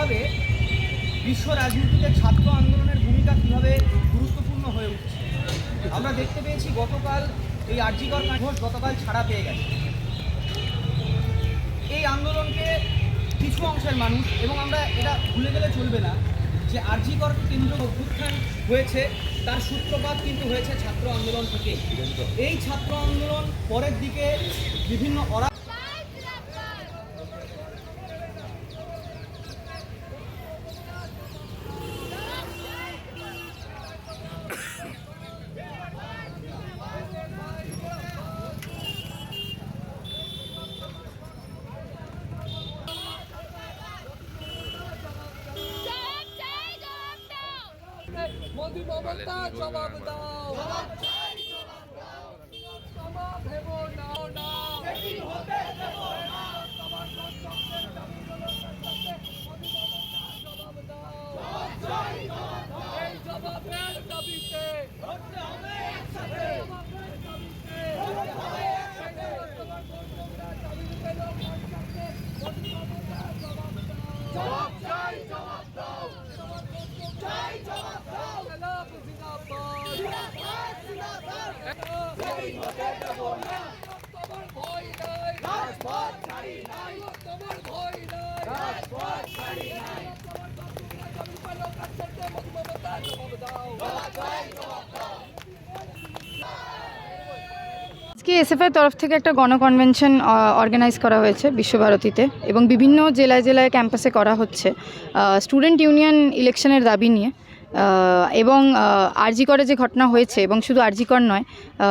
কীভাবে বিশ্ব রাজনীতিতে ছাত্র আন্দোলনের ভূমিকা কীভাবে গুরুত্বপূর্ণ হয়ে উঠছে? আমরা দেখতে পেয়েছি গতকাল এই আর্জিকর ঘোষ গতকাল ছাড়া পেয়ে গেছে। এই আন্দোলনকে কিছু অংশের মানুষ, এবং আমরা এটা ভুলে গেলে চলবে না, যে আরজিকর কেন্দ্র অভ্যুত্থান হয়েছে, তার সূত্রপাত কিন্তু হয়েছে ছাত্র আন্দোলন থেকে। এই ছাত্র আন্দোলন পরের দিকে বিভিন্ন অরা মোদি মমতা জবাব দাও। জবাব দেব না না তোমার কষ্টকে আন্দোলনের কাছে মোদি মমতা জবাব দাও এই জবাবের দাবিতে জবাবের দাবিতে তোমার কষ্টকে দাবিতে লোক মঞ্চকে মোদি মমতা জবাব দাও জবাব চাই জবাব দাও তোমার কষ্টকে চাই জবাব দাও জনাব জিন্দাবাদ জিন্দাবাদ জিন্দাবাদ তোমার ভয় নাই রাজপথ ছাড়ি নাই তোমার ভয় নাই রাজপথ ছাড়ি নাই তোমার কষ্টকে দাবিতে লোক মঞ্চকে মোদি মমতা জবাব দাও জবাব চাই জবাব দাও আজকে এসএফআই তরফ থেকে একটা গণকনভেনশন অর্গানাইজ করা হয়েছে বিশ্বভারতীতে এবং বিভিন্ন জেলায় জেলায় ক্যাম্পাসে করা হচ্ছে। স্টুডেন্ট ইউনিয়ন ইলেকশনের দাবি নিয়ে। এবং আরজি করে যে ঘটনা হয়েছে এবং শুধু আরজিকর নয়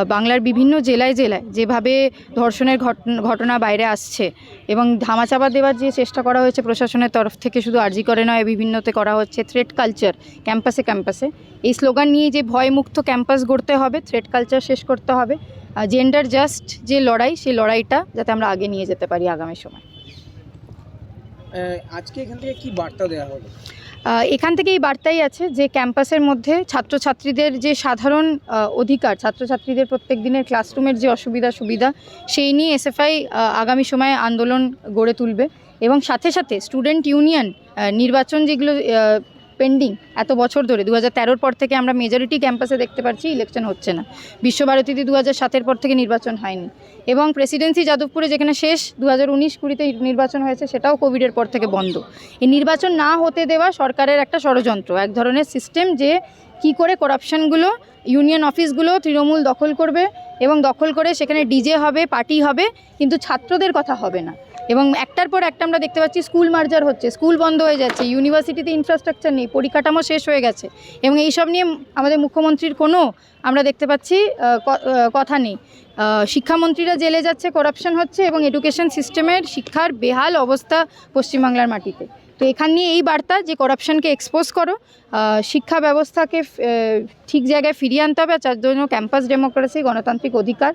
বাংলার বিভিন্ন জেলায় জেলায় যেভাবে ধর্ষণের ঘটন- বাইরে আসছে এবং ধামাচাপা দেওয়ার যে চেষ্টা করা হয়েছে প্রশাসনের তরফ থেকে শুধু আরজি করে নয় বিভিন্নতে করা হচ্ছে থ্রেড কালচার ক্যাম্পাসে ক্যাম্পাসে এই স্লোগান নিয়ে যে ভয়মুক্ত ক্যাম্পাস গড়তে হবে থ্রেড কালচার শেষ করতে হবে জেন্ডার জাস্ট যে লড়াই সেই লড়াইটা যাতে আমরা আগে নিয়ে যেতে পারি আগামী সময়। আজকে এখান থেকে কি বার্তা দেওয়া আহ, এখান থেকে এই বার্তাই আছে যে ক্যাম্পাসের মধ্যে ছাত্রছাত্রীদের যে সাধারণ অধিকার, ছাত্রছাত্রীদের প্রত্যেক দিনের ক্লাসরুমের যে অসুবিধা, সুবিধা, সেই নিয়ে এসএফআই আগামী সময়ে আন্দোলন গড়ে তুলবে। এবং সাথে সাথে স্টুডেন্ট ইউনিয়ন নির্বাচন যেগুলো পেন্ডিং এত বছর ধরে দু হাজার পর থেকে আমরা মেজরিটি ক্যাম্পাসে দেখতে পাচ্ছি ইলেকশন হচ্ছে না। বিশ্বভারতীতে দু হাজার সাতের পর থেকে নির্বাচন হয়নি। এবং প্রেসিডেন্সি যাদবপুরে যেখানে শেষ দু হাজার উনিশ কুড়িতে নির্বাচন হয়েছে, সেটাও কোভিডের পর থেকে বন্ধ। এই নির্বাচন না হতে দেওয়া সরকারের একটা ষড়যন্ত্র, এক ধরনের সিস্টেম যে কি করে করাপশনগুলো ইউনিয়ন অফিসগুলো তৃণমূল দখল করবে এবং দখল করে সেখানে ডিজে হবে পার্টি হবে, কিন্তু ছাত্রদের কথা হবে না। এবং একটার পর একটা আমরা দেখতে পাচ্ছি স্কুল মার্জার হচ্ছে, স্কুল বন্ধ হয়ে যাচ্ছে, ইউনিভার্সিটিতে ইনফ্রাস্ট্রাকচার নেই, পরিকাঠামো শেষ হয়ে গেছে। এবং এইসব নিয়ে আমাদের মুখ্যমন্ত্রীর কোনো আমরা দেখতে পাচ্ছি কথা নেই। শিক্ষামন্ত্রীরা জেলে যাচ্ছে করাপশন হচ্ছে এবং এডুকেশন সিস্টেমের শিক্ষার বেহাল অবস্থা পশ্চিমবাংলার মাটিতে। তো এখান নিয়ে এই বার্তা যে করাপশনকে এক্সপোজ করো শিক্ষা ব্যবস্থাকে ঠিক জায়গায় ফিরিয়ে আনতে হবে আর জন্য ক্যাম্পাস ডেমোক্রেসি গণতান্ত্রিক অধিকার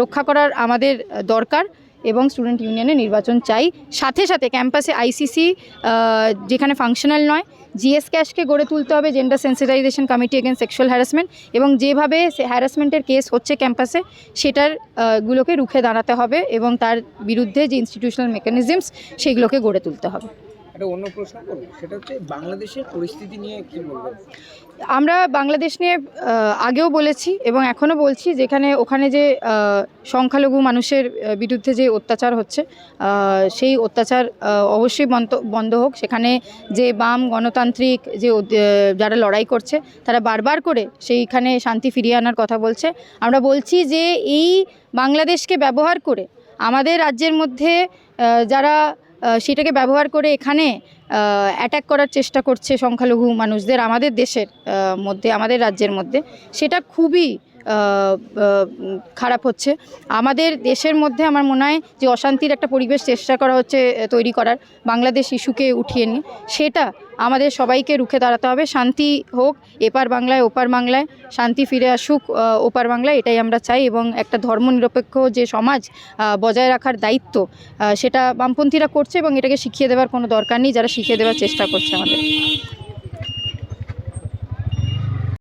রক্ষা করার আমাদের দরকার। এবং স্টুডেন্ট ইউনিয়নে নির্বাচন চাই। সাথে সাথে ক্যাম্পাসে আইসিসি যেখানে ফাংশনাল নয়, জিএস ক্যাশকে গড়ে তুলতে হবে gender sensitisation committee again sexual harassment এবং যেভাবে হ্যারাসমেন্টের কেস হচ্ছে ক্যাম্পাসে, সেটার গুলোকে রুখে দাঁড়াতে হবে এবং তার বিরুদ্ধে যে ইনস্টিটিউশনাল মেকানিজমস সেগুলোকে গড়ে তুলতে হবে। একটা অন্য প্রশ্ন করব। সেটা হচ্ছে বাংলাদেশের পরিস্থিতি নিয়ে কি বলবেন? আমরা বাংলাদেশ নিয়ে আগেও বলেছি এবং এখনও বলছি যেখানে ওখানে যে সংখ্যালঘু মানুষের বিরুদ্ধে যে অত্যাচার হচ্ছে সেই অত্যাচার অবশ্যই বন্ধ হোক। সেখানে যে বাম গণতান্ত্রিক যে যারা লড়াই করছে, তারা বারবার করে সেইখানে শান্তি ফিরিয়ে আনার কথা বলছে। আমরা বলছি যে এই বাংলাদেশকে ব্যবহার করে আমাদের রাজ্যের মধ্যে যারা সেটাকে ব্যবহার করে এখানে অ্যাট্যাক করার চেষ্টা করছে সংখ্যালঘু মানুষদের আমাদের দেশের মধ্যে, আমাদের রাজ্যের মধ্যে। সেটা খুবই খারাপ হচ্ছে। আমাদের দেশের মধ্যে আমার মনে হয় যে অশান্তির একটা পরিবেশ চেষ্টা করা হচ্ছে তৈরি করার, বাংলাদেশ ইস্যুকে উঠিয়ে নিয়ে। সেটা আমাদের সবাইকে রুখে দাঁড়াতে হবে। শান্তি হোক, এপার বাংলায়, ওপার বাংলায়, শান্তি ফিরে আসুক ওপার বাংলায়, এটাই আমরা চাই এবং একটা ধর্মনিরপেক্ষ যে সমাজ বজায় রাখার দায়িত্ব সেটা বামপন্থীরা করছে এবং এটাকে শিখিয়ে দেওয়ার কোনো দরকার নেই। যারা শিখিয়ে দেওয়ার চেষ্টা করছে আমাদের।